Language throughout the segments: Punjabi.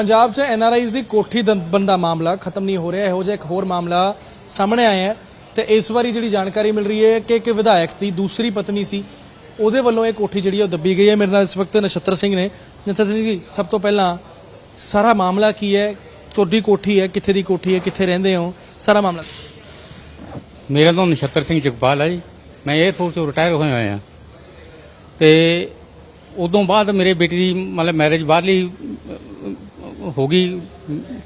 ਪੰਜਾਬ 'ਚ ਐਨ ਆਰ ਐਨਆਰਆਈਜ਼ ਦੀ ਕੋਠੀ ਦੰਬਨ ਦਾ ਮਾਮਲਾ ਖਤਮ ਨਹੀਂ ਹੋ ਰਿਹਾ। ਇਹੋ ਜਿਹਾ ਇੱਕ ਹੋਰ ਮਾਮਲਾ ਸਾਹਮਣੇ ਆਇਆ ਹੈ ਤੇ ਇਸ ਵਾਰੀ ਜਿਹੜੀ ਜਾਣਕਾਰੀ ਮਿਲ ਰਹੀ ਹੈ ਕਿ ਇੱਕ ਵਿਧਾਇਕ ਦੀ ਦੂਸਰੀ ਪਤਨੀ ਸੀ, ਉਹਦੇ ਵੱਲੋਂ ਇਹ ਕੋਠੀ ਜਿਹੜੀ ਉਹ ਦੱਬੀ ਗਈ ਹੈ। ਮੇਰੇ ਨਾਲ ਇਸ ਵਕਤ ਨਛੱਤਰ ਸਿੰਘ ਨੇ। ਨਛੱਤਰ ਸਿੰਘ ਜੀ, ਸਭ ਤੋਂ ਪਹਿਲਾਂ ਸਾਰਾ ਮਾਮਲਾ ਕੀ ਹੈ? ਤੁਹਾਡੀ ਕੋਠੀ ਹੈ, ਕਿੱਥੇ ਦੀ ਕੋਠੀ ਹੈ, ਕਿੱਥੇ ਰਹਿੰਦੇ ਹੋ? ਸਾਰਾ ਮਾਮਲਾ। ਮੇਰਾ ਨਾਮ ਨਛੱਤਰ ਸਿੰਘ ਜਗਪਾਲ ਹੈ ਜੀ। ਮੈਂ 에ਅਰਫੋਰਸ ਤੋਂ ਰਿਟਾਇਰ ਹੋਇਆ ਹੋਇਆ ਤੇ ਉਦੋਂ ਬਾਅਦ ਮੇਰੇ ਬੇਟੀ ਦੀ ਮਤਲਬ ਮੈਰਿਜ ਬਾਹਰਲੀ ਹੋ ਗਈ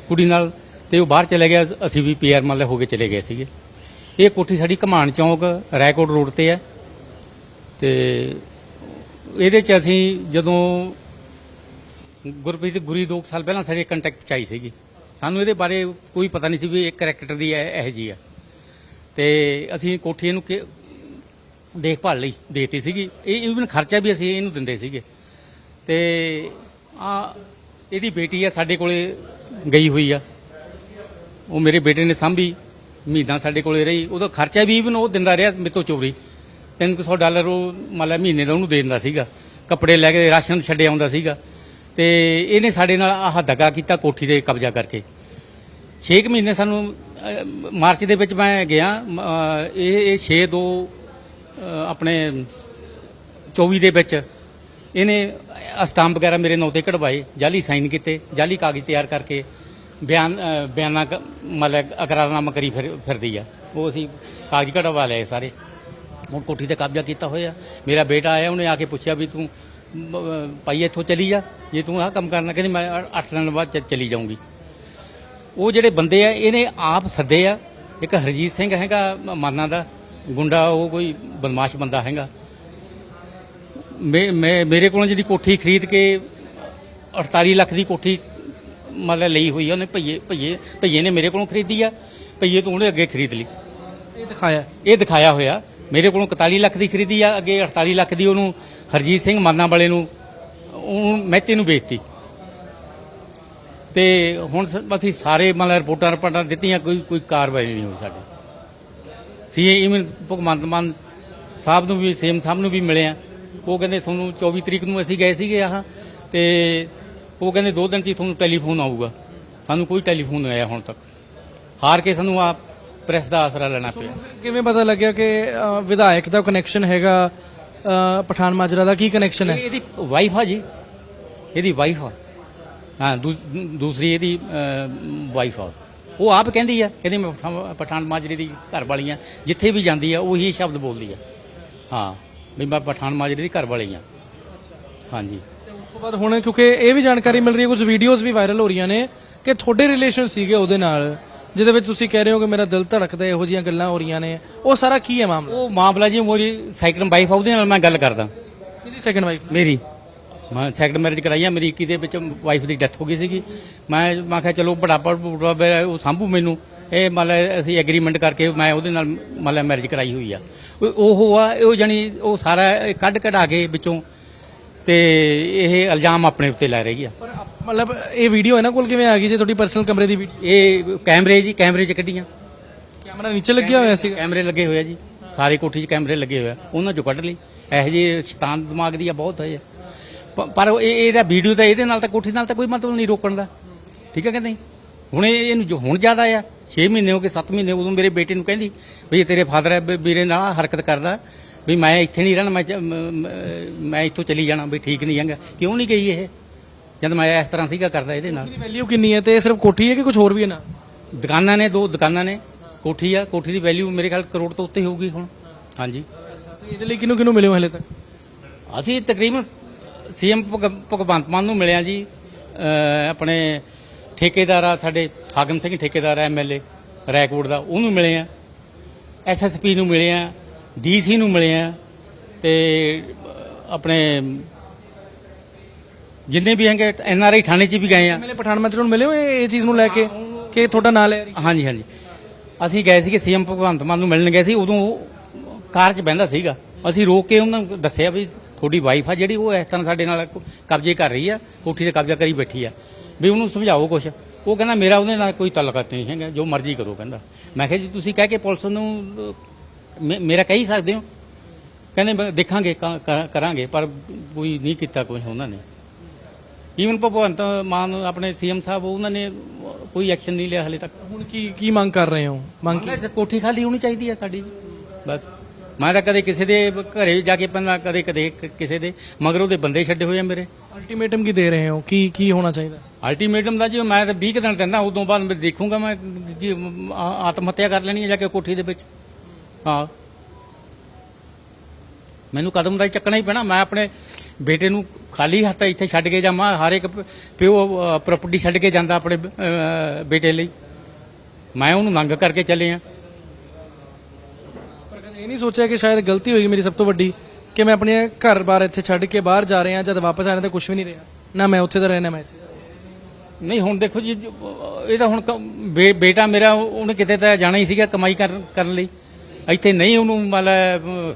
ਕੁੜੀ ਨਾਲ ਤੇ ਉਹ ਬਾਹਰ ਚਲੇ ਗਿਆ। ਅਸੀਂ ਵੀ ਪੀਆਰ ਮਤਲਬ ਹੋ ਕੇ ਚਲੇ ਗਏ ਸੀਗੇ। ਇਹ ਕੋਠੀ ਸਾਡੀ ਕਮਾਨ ਚੌਂਕ ਰੈਕੋਰਡ ਰੋਡ ਤੇ ਹੈ। ਤੇ ਇਹਦੇ ਚ ਅਸੀਂ ਜਦੋਂ ਗੁਰਪ੍ਰੀਤ ਗੁਰੀ ਦੋ ਕੁ ਸਾਲ ਪਹਿਲਾਂ ਸਾਡੇ ਕੰਟੈਕਟ ਚ ਆਈ ਸੀਗੀ। ਸਾਨੂੰ ਇਹਦੇ ਬਾਰੇ ਕੋਈ ਪਤਾ ਨਹੀਂ ਸੀ ਵੀ ਇਹ ਕਰੈਕਟਰ ਦੀ ਇਹ ਇਹੋ ਜੀ ਆ। ਤੇ ਅਸੀਂ ਕੋਠੀ ਇਹਨੂੰ ਦੇਖਭਾਲ ਲਈ ਦੇਤੀ ਸੀਗੀ। ਇਹ ਇਵਨ ਖਰਚਾ ਵੀ ਅਸੀਂ ਇਹਨੂੰ ਦਿੰਦੇ ਸੀਗੇ। ਤੇ ਆ ਇਹਦੀ ਬੇਟੀ ਆ, ਸਾਡੇ ਕੋਲੇ ਗਈ ਹੋਈ ਆ। ਉਹ ਮੇਰੇ ਬੇਟੇ ਨੇ ਸਾਂਭੀ, ਮਹੀਨਾ ਸਾਡੇ ਕੋਲੇ ਰਹੀ। ਉਹਦਾ ਖਰਚਾ ਵੀ ਇਵਨ ਉਹ ਦਿੰਦਾ ਰਿਹਾ ਮੇਰੇ ਤੋਂ ਚੋਰੀ। 300 ਡਾਲਰ ਉਹ ਮਤਲਬ ਮਹੀਨੇ ਦਾ ਉਹਨੂੰ ਦੇ ਦਿੰਦਾ ਸੀਗਾ। ਕੱਪੜੇ ਲੈ ਕੇ ਰਾਸ਼ਨ ਛੱਡੇ ਆਉਂਦਾ ਸੀਗਾ। ਤੇ ਇਹਨੇ ਸਾਡੇ ਨਾਲ ਆਹ ਦਗਾ ਕੀਤਾ ਕੋਠੀ ਦੇ ਕਬਜ਼ਾ ਕਰਕੇ। 6 ਮਹੀਨੇ ਸਾਨੂੰ ਮਾਰਚ ਦੇ ਵਿੱਚ ਮੈਂ ਗਿਆ। ਇਹ ਇਹ 6 2 ਆਪਣੇ 24 ਦੇ ਵਿੱਚ ਇਹਨੇ ਸਟਾਂਪ ਵਗੈਰਾ ਮੇਰੇ ਨਾਂ ਤੇ ਕਢਵਾਏ ਜਾਲੀ ਸਾਈਨ ਕੀਤੇ ਜਾਲੀ ਕਾਗਜ਼ ਤਿਆਰ ਕਰਕੇ ਬਿਆਨ ਅਹ, ਬਿਆਨਾ ਕ- ਮਤਲਬ ਅਕਰਾਰਨਾਮਾ ਕਰੀ ਫਿਰ ਫਿਰਦੀ ਆ। ਉਹ ਅਸੀਂ ਕਾਗਜ਼ ਕਢਵਾ ਲਏ ਸਾਰੇ। ਹੁਣ ਕੋਠੀ ਤੇ ਕਬਜ਼ਾ ਕੀਤਾ ਹੋਇਆ। ਮੇਰਾ ਬੇਟਾ ਆਇਆ ਉਹਨੇ ਆ ਕੇ ਪੁੱਛਿਆ ਵੀ ਤੂੰ ਭਾਈ ਇੱਥੋਂ ਚਲੀ ਜਾ। ਜੇ ਤੂੰ ਆਹ ਕੰਮ ਕਰਨਾ ਕਹਿੰਦੀ ਮੈਂ 8 ਦਿਨ ਬਾਅਦ ਚ- ਚਲੀ ਜਾਊਂਗੀ। ਉਹ ਜਿਹੜੇ ਬੰਦੇ ਆ ਇਹਨੇ ਆਪ ਸੱਦੇ ਆ। ਇੱਕ ਹਰਜੀਤ ਸਿੰਘ ਹੈਗਾ ਮ- ਮਾਨਾ ਦਾ। ਗੁੰਡਾ ਉਹ ਕੋਈ ਬਦਮਾਸ਼ ਬੰਦਾ ਹੈਗਾ। ਮੇ- ਮੇ- ਮੇਰੇ ਕੋਲੋਂ ਜਿਹੜੀ ਕੋਠੀ ਖਰੀਦ ਕੇ 48 ਲੱਖ ਦੀ ਕੋਠੀ ਮਤਲਬ ਲਈ ਹੋਈ ਉਹਨੇ ਭਈਏ ਭਈਏ ਭਈਏ ਨੇ ਮੇਰੇ ਕੋਲੋਂ ਖਰੀਦੀ ਆ ਭਈਏ ਤੋਂ ਉਹਨੇ ਅੱਗੇ ਖਰੀਦ ਲਈ। ਇਹ ਦਿਖਾਇਆ? ਇਹ ਦਿਖਾਇਆ ਹੋਇਆ। ਮੇਰੇ ਕੋਲੋਂ 41 ਲੱਖ ਦੀ ਖਰੀਦੀ ਆ ਅੱਗੇ 48 ਲੱਖ ਦੀ ਉਹਨੂੰ ਹਰਜੀਤ ਸਿੰਘ ਮਾਨਾ ਵਾਲੇ ਨੂੰ ਉਹਨੂੰ ਮਹਿਤੇ ਨੂੰ ਵੇਚਤੀ। ਤੇ ਹੁਣ ਅਸੀਂ ਸਾਰੇ ਮਤਲਬ ਰਿਪੋਰਟਾਂ ਰਿਪੋਰਟਾਂ ਦਿੱਤੀਆਂ ਕੋਈ ਕੋਈ ਕਾਰਵਾਈ ਨਹੀਂ ਹੋਈ ਸਾਡੀ। ਸੀ ਇਵਨ ਭਗਵੰਤ ਮਾਨ ਸਾਹਿਬ ਨੂੰ ਵੀ ਸੇਮ ਸਾਹਿਬ ਨੂੰ ਵੀ ਮਿਲੇ ਆ। ਉਹ ਕਹਿੰਦੇ ਤੁਹਾਨੂੰ 24 ਤਰੀਕ ਨੂੰ ਅਸੀਂ ਗਏ ਸੀਗੇ ਆਹ ਤੇ ਉਹ ਕਹਿੰਦੇ ਦੋ ਦਿਨ ਚ ਹੀ ਤੁਹਾਨੂੰ ਟੈਲੀਫੋਨ ਆਊਗਾ। ਸਾਨੂੰ ਕੋਈ ਟੈਲੀਫੋਨ ਨਹੀਂ ਆਇਆ ਹੁਣ ਤੱਕ। ਹਾਰ ਕੇ ਸਾਨੂੰ ਆ ਪ੍ਰੈਸ ਦਾ ਆਸਰਾ ਲੈਣਾ ਪਿਆ। ਕਿਵੇਂ ਪਤਾ ਲੱਗਿਆ ਕਿ ਅ, ਵਿਧਾਇਕ ਦਾ ਕਨੈਕਸ਼ਨ ਹੈਗਾ ਅ, ਪਠਾਨ ਮਾਜਰਾ ਦਾ? ਕੀ ਕਨੈਕਸ਼ਨ ਹੈ? ਇਹ ਇਹਦੀ ਵਾਈਫ ਆ ਜੀ। ਇਹਦੀ ਵਾਈਫ ਆ। ਹਾਂ ਦੂ- ਦੂਸਰੀ ਇਹਦੀ ਵਾਈਫ ਆ। ਉਹ ਆਪ ਕਹਿੰਦੀ ਆ ਕਹਿੰਦੀ ਮੈਂ ਪਠਾਨ- ਪਠਾਨ ਮਾਜਰੇ ਦੀ ਘਰ ਵਾਲੀ ਆ। ਜਿੱਥੇ ਵੀ ਜਾਂਦੀ ਆ ਉਹੀ ਸ਼ਬਦ ਬੋਲਦੀ ਆ। ਹਾਂ। ਵੀ ਮੈਂ ਪਠਾਨ ਮਾਜਰੇ ਦੀ ਘਰ ਵਾਲੀ ਆ ਹਾਂਜੀ। ਉਸ ਤੋਂ ਬਾਅਦ ਹੁਣ ਕਿਉਂਕਿ ਇਹ ਵੀ ਜਾਣਕਾਰੀ ਮਿਲ ਰਹੀ ਹੈ ਕੁਝ ਵੀਡੀਓਜ਼ ਵੀ ਵਾਇਰਲ ਹੋ ਰਹੀਆਂ ਨੇ ਕਿ ਤੁਹਾਡੇ ਰਿਲੇਸ਼ਨ ਸੀਗੇ ਉਹਦੇ ਨਾਲ ਜਿਹਦੇ ਵਿੱਚ ਤੁਸੀਂ ਕਹਿ ਰਹੇ ਹੋ ਕਿ ਮੇਰਾ ਦਿਲ ਧੜਕਦਾ ਇਹੋ ਜਿਹੀਆਂ ਗੱਲਾਂ ਹੋ ਰਹੀਆਂ ਨੇ। ਉਹ ਸਾਰਾ ਕੀ ਹੈ ਮਾਮਲਾ? ਉਹ ਮਾਮਲਾ ਜੀ ਮੇਰੀ ਸੈਕੰਡ ਵਾਈਫ ਆ ਉਹਦੇ ਨਾਲ ਮੈਂ ਗੱਲ ਕਰਦਾ। ਕਿਹਦੀ ਸੈਕੰਡ ਵਾਈਫ ਮੇਰੀ। ਮੈਂ ਸੈਕੰਡ ਮੈਰਿਜ ਕਰਾਈ ਆ ਮੇਰੀ 21 ਦੇ ਵਿੱਚ ਵਾਈਫ ਦੀ ਡੈਥ ਹੋ ਗਈ ਸੀਗੀ। ਮੈਂ ਮੈਂ ਕਿਹਾ ਚਲੋ ਬੜਾਪਾ ਬੜਾਪਾ ਉਹ ਸੰਭੂ ਮੈਨੂੰ। ਇਹ ਮਤਲਬ ਅਸੀਂ ਐਗਰੀਮੈਂਟ ਕਰਕੇ ਮੈਂ ਉਹਦੇ ਨਾਲ ਮਤਲਬ ਮੈਰਿਜ ਕਰਾਈ ਹੋਈ ਆ। ਉਹ- ਆ ਉਹ ਜਣੀ ਉਹ ਸਾਰਾ ਕੱਢ ਕਢਾ ਕੇ ਵਿੱਚੋਂ ਤੇ ਇਹ ਇਲਜ਼ਾਮ ਆਪਣੇ ਉੱਤੇ ਲਾ ਰਹੀ ਆ। ਪਰ ਮਤਲਬ ਇਹ ਵੀਡੀਓ ਇਹਨਾਂ ਕੋਲ ਕਿਵੇਂ ਆ ਗਈ? ਜੇ ਤੁਹਾਡੀ ਪਰਸਨਲ ਕਮਰੇ ਦੀ ਵੀਡੀਓ ਇਹ ਕੈਮਰੇ ਜੀ ਕੈਮਰੇ 'ਚ ਕੱਢੀਆਂ। ਕੈਮਰਾ ਨੀਚੇ ਲੱਗਿਆ ਹੋਇਆ ਸੀਗਾ? ਕੈਮਰੇ ਲੱਗੇ ਹੋਏ ਆ ਜੀ। ਸਾਰੀ ਕੋਠੀ 'ਚ ਕੈਮਰੇ ਲੱਗੇ ਹੋਏ ਆ। ਉਹਨਾਂ 'ਚੋਂ ਕੱਢ ਲਈ। ਇਹੋ ਜਿਹੇ ਸ਼ੈਤਾਨ ਦਿਮਾਗ ਦੀ ਆ ਬਹੁਤ ਹੈ ਪਰ ਇਹ ਇਹਦਾ ਵੀਡੀਓ ਤਾਂ ਇਹਦੇ ਨਾਲ ਤਾਂ ਕੋਠੀ ਨਾਲ ਤਾਂ ਕੋਈ ਮਤਲਬ ਨਹੀਂ ਰੋਕਣ ਦਾ। ਠੀਕ ਹੈ ਕਿ ਨਹੀਂ? ਹੁਣ ਇਹ- ਇਹਨੂੰ ਜੋ ਹੁਣ ਜ਼ਿਆਦਾ ਆ। 6 ਮਹੀਨੇ ਹੋ ਗਏ 7 ਮਹੀਨੇ ਉਦੋਂ ਮੇਰੇ ਬੇਟੇ ਨੂੰ ਕਹਿੰਦੀ ਵੀ ਤੇਰੇ ਫਾਦਰ ਹੈ ਵੀਰੇ ਨਾਲ ਹਰਕਤ ਕਰਦਾ ਵੀ ਮੈਂ ਇੱਥੇ ਨਹੀਂ ਰਹਿਣਾ ਮੈਂ ਮ- ਇੱਥੋਂ ਚਲੀ ਜਾਣਾ ਵੀ ਠੀਕ ਨਹੀਂ ਹੈਗਾ। ਕਿਉਂ ਨਹੀਂ ਗਈ ਇਹ? ਜਦ ਮੈਂ ਇਸ ਤਰ੍ਹਾਂ ਸੀਗਾ ਕਰਦਾ ਇਹਦੇ ਨਾਲ। ਇਹਦੀ ਵੈਲਿਊ ਕਿੰਨੀ ਹੈ? ਤੇ ਇਹ ਸਿਰਫ ਕੋਠੀ ਹੈ ਕਿ ਕੁਝ ਹੋਰ ਵੀ ਹੈ ਨਾ? ਦੁਕਾਨਾਂ ਨੇ ਦੋ ਦੁਕਾਨਾਂ ਨੇ। ਕੋਠੀ ਆ ਕੋਠੀ ਦੀ ਵੈਲਿਊ ਮੇਰੇ ਖਿਆਲ ਕਰੋੜ ਤੋਂ ਉੱਤੇ ਹੋਊਗੀ ਹੁਣ। ਹਾਂਜੀ। ਇਹਦੇ ਲਈ ਕਿਹਨੂੰ ਕਿਹਨੂੰ ਮਿਲਿਓ ਹਲੇ ਤੱਕ? ਅਸੀਂ ਤਕਰੀਬਨ ਸੀਐਮ ਭਗਵੰਤ ਮਾਨ ਨੂੰ ਮਿਲਿਆ ਜੀ ਆਪਣੇ ਠੇਕੇਦਾਰ ਆ ਸਾਡੇ ਹਾਕਮ ਸਿੰਘ ਠੇਕੇਦਾਰ ਐਮਐਲਏ ਰੈਕੋਰਡ ਦਾ ਉਹਨੂੰ ਮਿਲੇ ਆ। ਐਸਐਸਪੀ ਨੂੰ ਮਿਲੇ ਆ ਡੀਸੀ ਨੂੰ ਮਿਲੇ ਆ ਤੇ ਆਪਣੇ ਜਿੰਨੇ ਵੀ ਹੈਗੇ ਐਨਆਰਆਈ ਥਾਣੇ 'ਚ ਵੀ ਗਏ ਆ। ਐਮਐਲਏ ਪਠਾਨ ਮਾਜਰਾ ਨੂੰ ਮਿਲੇ ਹੋ ਇਹ ਇਹ ਚੀਜ਼ ਨੂੰ ਲੈ ਕੇ? ਕਿ ਤੁਹਾਡਾ ਨਾਂ ਲੈ ਰਹੀ ਹਾਂਜੀ ਹਾਂਜੀ। ਅਸੀਂ ਗਏ ਸੀਗੇ ਸੀਐਮ ਭਗਵੰਤ ਮਾਨ ਨੂੰ ਮਿਲਣ ਗਏ ਸੀ ਉਦੋਂ ਉਹ ਕਾਰ 'ਚ ਬਹਿੰਦਾ ਸੀਗਾ। ਅਸੀਂ ਰੋਕ ਕੇ ਉਹਨਾਂ ਨੂੰ ਦੱਸਿਆ ਵੀ ਤੁਹਾਡੀ ਵਾਈਫ ਆ ਜਿਹੜੀ ਉਹ ਇਸ ਤਰ੍ਹਾਂ ਸਾਡੇ ਨਾਲ ਕਬਜ਼ੇ ਕਰ ਰਹੀ ਆ ਕੋਠੀ ਤੇ ਕਬਜ਼ਾ ਕਰੀ ਬੈਠੀ ਆ। ਵੀ ਉਹਨੂੰ ਸਮਝਾਓ ਕੁਛ। ਉਹ ਕਹਿੰਦਾ ਮੇਰਾ ਉਹਦੇ ਨਾਲ ਕੋਈ ਤਾਲੁਕਾਤ ਨਹੀਂ ਹੈਗਾ ਜੋ ਮਰਜ਼ੀ ਕਰੋ ਕਹਿੰਦਾ। ਮੈਂ ਕਿਹਾ ਜੀ ਤੁਸੀਂ ਕਹਿ ਕੇ ਪੁਲਿਸ ਨੂੰ ਮੇ- ਮੇਰਾ ਕਹਿ ਸਕਦੇ ਹੋ? ਕਹਿੰਦੇ ਬ- ਦੇਖਾਂਗੇ ਕ- ਕਰ- ਕਰਾਂਗੇ ਪਰ ਕੋਈ ਨਹੀਂ ਕੀਤਾ ਕੁਝ ਉਹਨਾਂ ਨੇ। ਈਵਨ ਭਗਵੰਤ ਮਾਨ ਆਪਣੇ ਸੀਐਮ ਸਾਹਿਬ ਉਹਨਾਂ ਨੇ ਕੋਈ ਐਕਸ਼ਨ ਨਹੀਂ ਲਿਆ ਹਲੇ ਤੱਕ। ਹੁਣ ਕੀ ਕੀ ਮੰਗ ਕਰ ਰਹੇ ਹੋ? ਮੰਗ ਕੀ ਮੰਗੇ ਕੋਠੀ ਖਾਲੀ ਹੋਣੀ ਚਾਹੀਦੀ ਹੈ ਸਾਡੀ। ਬਸ। ਮੈਂ ਤਾਂ ਕਦੇ ਕਿਸੇ ਦੇ ਘਰੇ ਜਾ ਕੇ ਪੈਂਦਾ ਕਦੇ ਕਦੇ ਕ- ਕਿਸੇ ਦੇ ਮਗਰ ਉਹਦੇ ਬੰਦੇ ਛੱਡੇ ਹੋਏ ਆ ਮੇਰੇ। ਅਲਟੀਮੇਟਮ ਕੀ ਦੇ ਰਹੇ ਹੋ? ਕੀ ਕੀ ਹੋਣਾ ਚਾਹੀਦਾ? ਅਲਟੀਮੇਟਮ ਦਾ ਜੀ ਮੈਂ ਤਾਂ 20 ਕੁ ਦਿਨ ਦਿੰਦਾ ਉਦੋਂ ਬਾਅਦ ਮੈਂ ਦੇਖੂੰਗਾ ਮੈਂ ਆ- ਆਤਮ ਹੱਤਿਆ ਕਰ ਲੈਣੀ ਹੈ ਜਾ ਕੇ ਕੋਠੀ ਦੇ ਵਿੱਚ। ਹਾਂ। ਮੈਨੂੰ ਕਦਮ ਦਾ ਹੀ ਚੱਕਣਾ ਹੀ ਪੈਣਾ ਮੈਂ ਆਪਣੇ ਬੇਟੇ ਨੂੰ ਖਾਲੀ ਹੱਥ ਇੱਥੇ ਛੱਡ ਕੇ ਜਾਵਾਂ ਹਰ ਇੱਕ ਪ- ਪਿਓ ਪ੍ਰਾਪਰਟੀ ਛੱਡ ਕੇ ਜਾਂਦਾ ਆਪਣੇ ਅਹ, ਬੇਟੇ ਲਈ। ਮੈਂ ਉਹਨੂੰ ਮੰਗ ਕਰਕੇ ਚੱਲੇ ਆ। ਇਹ ਨਹੀਂ ਸੋਚਿਆ ਕਿ ਸ਼ਾਇਦ ਗਲਤੀ ਹੋਈ ਮੇਰੀ ਸਭ ਤੋਂ ਵੱਡੀ ਕਿ ਮੈਂ ਆਪਣੇ ਘਰ-ਬਾਰ ਇੱਥੇ ਛੱਡ ਕੇ ਬਾਹਰ ਜਾ ਰਿਹਾ ਜਦ ਵਾਪਸ ਆਣਾ ਤਾਂ ਕੁਝ ਵੀ ਨਹੀਂ ਰਿਹਾ। ਨਾ ਮੈਂ ਉੱਥੇ ਦਾ ਰਹਿਣਾ, ਮੈਂ ਇੱਥੇ ਨਹੀਂ, ਹੁਣ ਦੇਖੋ ਜੀ ਇਹ ਤਾਂ ਹੁਣ ਬੇਟਾ ਮੇਰਾ, ਉਹਨੇ ਕਿਤੇ ਤਾਂ ਜਾਣਾ ਹੀ ਸੀਗਾ ਕਮਾਈ ਕਰਨ ਲਈ। ਇੱਥੇ ਨਹੀਂ ਉਹਨੂੰ ਮਤਲਬ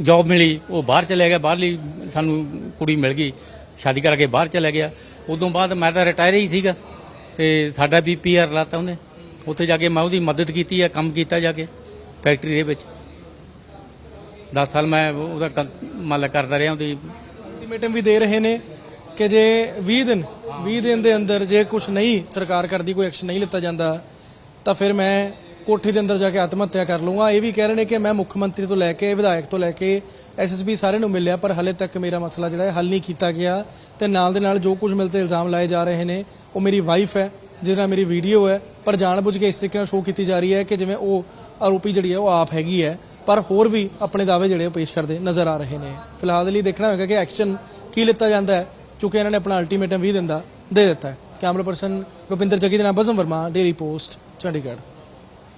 ਜੌਬ ਮਿਲੀ, ਉਹ ਬਾਹਰ ਚਲੇ ਗਿਆ, ਬਾਹਰਲੀ ਸਾਨੂੰ ਕੁੜੀ ਮਿਲ ਗਈ, ਸ਼ਾਦੀ ਕਰਕੇ ਬਾਹਰ ਚਲਾ ਗਿਆ। ਉਦੋਂ ਬਾਅਦ ਮੈਂ ਤਾਂ ਰਿਟਾਇਰ ਹੀ ਸੀਗਾ ਤੇ ਸਾਡਾ ਵੀ ਪੀਆਰ ਲਾਤਾ ਉਹਨੇ। ਉੱਥੇ ਜਾ ਕੇ ਮੈਂ ਉਹਦੀ ਮਦਦ ਕੀਤੀ ਆ, ਕੰਮ ਕੀਤਾ ਜਾ ਕੇ ਫੈਕਟਰੀ ਦੇ ਵਿੱਚ। 10 ਸਾਲ ਮੈਂ ਉਹਦਾ ਕੰਮ ਮਤਲਬ ਕਰਦਾ ਰਿਹਾ, ਉਹਦੀ ਅਲਟੀਮੇਟਮ ਵੀ ਦੇ ਰਹੇ ਨੇ ਕਿ ਜੇ 20 ਦਿਨ 20 ਦਿਨ ਦੇ ਅੰਦਰ ਜੇ ਕੁਝ ਨਹੀਂ ਸਰਕਾਰ ਕਰਦੀ, ਕੋਈ ਐਕਸ਼ਨ ਨਹੀਂ ਲਿੱਤਾ ਜਾਂਦਾ, ਤਾਂ ਫਿਰ ਮੈਂ ਕੋਠੀ ਦੇ ਅੰਦਰ ਜਾ ਕੇ ਆਤਮ ਹੱਤਿਆ ਕਰ ਲੂੰਗਾ ਇਹ ਵੀ ਕਹਿ ਰਹੇ ਨੇ ਕਿ ਮੈਂ ਮੁੱਖ ਮੰਤਰੀ ਤੋਂ ਲੈ ਕੇ, ਵਿਧਾਇਕ ਤੋਂ ਲੈ ਕੇ ਐਸਐਸਪੀ ਸਾਰੇ ਨੂੰ ਮਿਲਿਆ, ਪਰ ਹਲੇ ਤੱਕ ਮੇਰਾ ਮਸਲਾ ਜਿਹੜਾ ਹੈ ਹੱਲ ਨਹੀਂ ਕੀਤਾ ਗਿਆ ਤੇ ਨਾਲ ਦੇ ਨਾਲ ਜੋ ਕੁਝ ਮਿਲ ਮਿਲਤੇ ਇਲਜ਼ਾਮ ਲਾਏ ਜਾ ਰਹੇ ਨੇ, ਉਹ ਮੇਰੀ ਵਾਈਫ ਹੈ, ਜਿਹਦੇ ਨਾਲ ਮੇਰੀ ਵੀਡੀਓ ਹੈ, ਪਰ ਜਾਣਬੁੱਝ ਕੇ ਇਸ ਤਰੀਕੇ ਨਾਲ ਸ਼ੋਅ ਕੀਤੀ ਜਾ ਰਹੀ ਹੈ ਕਿ ਜਿਵੇਂ ਉਹ ਆਰੋਪੀ ਜਿਹੜੀ ਹੈ ਉਹ ਆਪ ਹੈਗੀ ਹੈ। ਪਰ ਹੋਰ ਵੀ ਆਪਣੇ ਦਾਅਵੇ ਜਿਹੜੇ ਉਹ ਪੇਸ਼ ਕਰਦੇ ਨਜ਼ਰ ਆ ਰਹੇ ਨੇ। ਫਿਲਹਾਲ ਦੇ ਲਈ ਦੇਖਣਾ ਹੋਵੇਗਾ ਕਿ ਐਕਸ਼ਨ ਕੀ ਲਿੱਤਾ ਜਾਂਦਾ ਹੈ, ਕਿਉਂਕਿ ਇਹਨਾਂ ਨੇ ਆਪਣਾ ਅਲਟੀਮੇਟਮ ਵੀ ਦਿੰਦਾ, ਦੇ ਦਿੱਤਾ ਹੈ। ਕੈਮਰਾ ਪਰਸਨ ਰੁਪਿੰਦਰ ਜੱਗੀ ਦੇ ਨਾਲ ਬਸਮ ਵਰਮਾ ਡੇਲੀ ਪੋਸਟ ਚੰਡੀਗੜ੍ਹ।